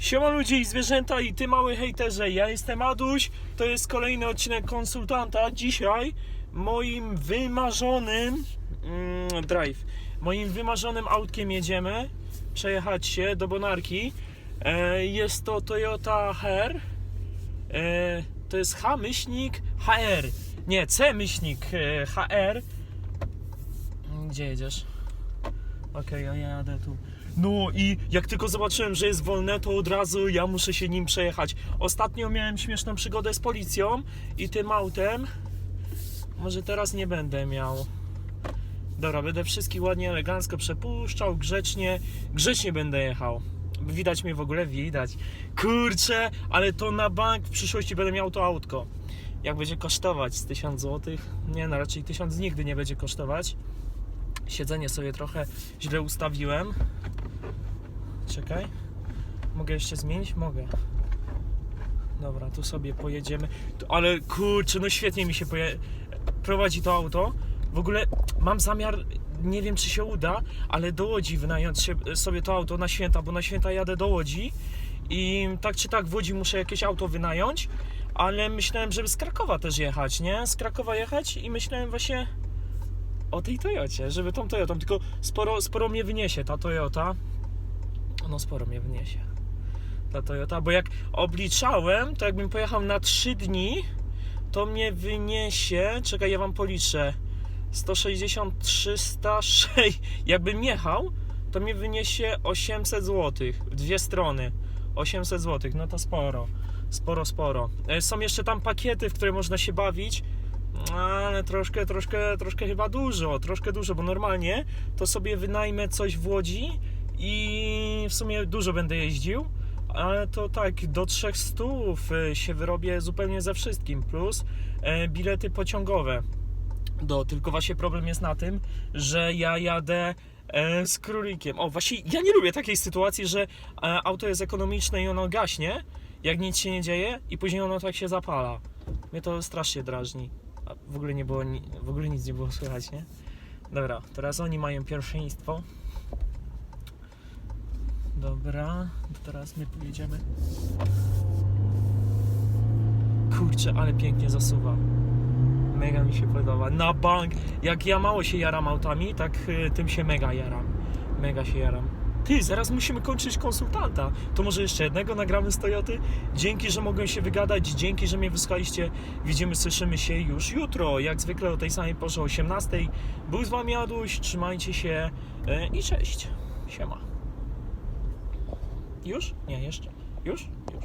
Siema ludzie i zwierzęta i ty mały hejterze, ja jestem Aduś, to jest kolejny odcinek konsultanta. Dzisiaj moim wymarzonym mm, drive, moim wymarzonym autkiem jedziemy przejechać się do Bonarki. E, jest to Toyota HR, e, to jest H-myślnik HR, nie C-myślnik e, HR. Gdzie jedziesz? Okej, ja jadę tu. No i jak tylko zobaczyłem, że jest wolne, to od razu ja muszę się nim przejechać. Ostatnio miałem śmieszną przygodę z policją i tym autem. Może teraz nie będę miał. Dobra, będę wszystkich ładnie, elegancko przepuszczał, grzecznie. Grzecznie będę jechał. Widać mnie w ogóle? Widać. Kurczę, ale to na bank w przyszłości będę miał to autko. Jak będzie kosztować z 1000 zł? Nie, no raczej 1000 nigdy nie będzie kosztować. Siedzenie sobie trochę źle ustawiłem. Czekaj. Mogę jeszcze zmienić? Mogę. Dobra, tu sobie pojedziemy. Ale kurczę, no świetnie mi się poje... prowadzi to auto. W ogóle mam zamiar, nie wiem czy się uda, ale do Łodzi wynająć się, sobie to auto na święta, bo na święta jadę do Łodzi i tak czy tak w Łodzi muszę jakieś auto wynająć, ale myślałem, żeby z Krakowa też jechać, nie? Z Krakowa jechać i myślałem właśnie o tej Toyocie, żeby tą Toyotą, tylko sporo, sporo mnie wyniesie ta Toyota. No sporo mnie wyniesie ta Toyota, bo jak obliczałem, to jakbym pojechał na 3 dni, to mnie wyniesie, czekaj, ja wam policzę, 160, 306, jakbym jechał, to mnie wyniesie 800 zł, dwie strony, 800 zł, no to sporo, sporo, sporo. E, Są jeszcze tam pakiety, w które można się bawić, ale troszkę, troszkę, troszkę chyba dużo, troszkę dużo, bo normalnie to sobie wynajmę coś w Łodzi i w sumie dużo będę jeździł, ale to tak do 300 y, się wyrobię zupełnie ze wszystkim, plus e, bilety pociągowe. Do, tylko właśnie problem jest na tym, że ja jadę e, z królikiem. O, właśnie ja nie lubię takiej sytuacji, że e, auto jest ekonomiczne i ono gaśnie, jak nic się nie dzieje i później ono tak się zapala. Mnie to strasznie drażni. W ogóle nie było, w ogóle nic nie było słychać, nie? Dobra, teraz oni mają pierwszeństwo. Dobra, teraz my pojedziemy. Kurczę, ale pięknie zasuwa. Mega mi się podoba. Na bank! Jak ja mało się jaram autami, tak y, tym się mega jaram. Mega się jaram. Ty, zaraz musimy kończyć konsultanta. To może jeszcze jednego nagramy z Toyoty? Dzięki, że mogłem się wygadać, dzięki, że mnie wysłaliście. Widzimy, słyszymy się już jutro, jak zwykle o tej samej porze 18. Był z wami Aduś, trzymajcie się y, i cześć. Siema. Już? Nie, jeszcze. Już? Już.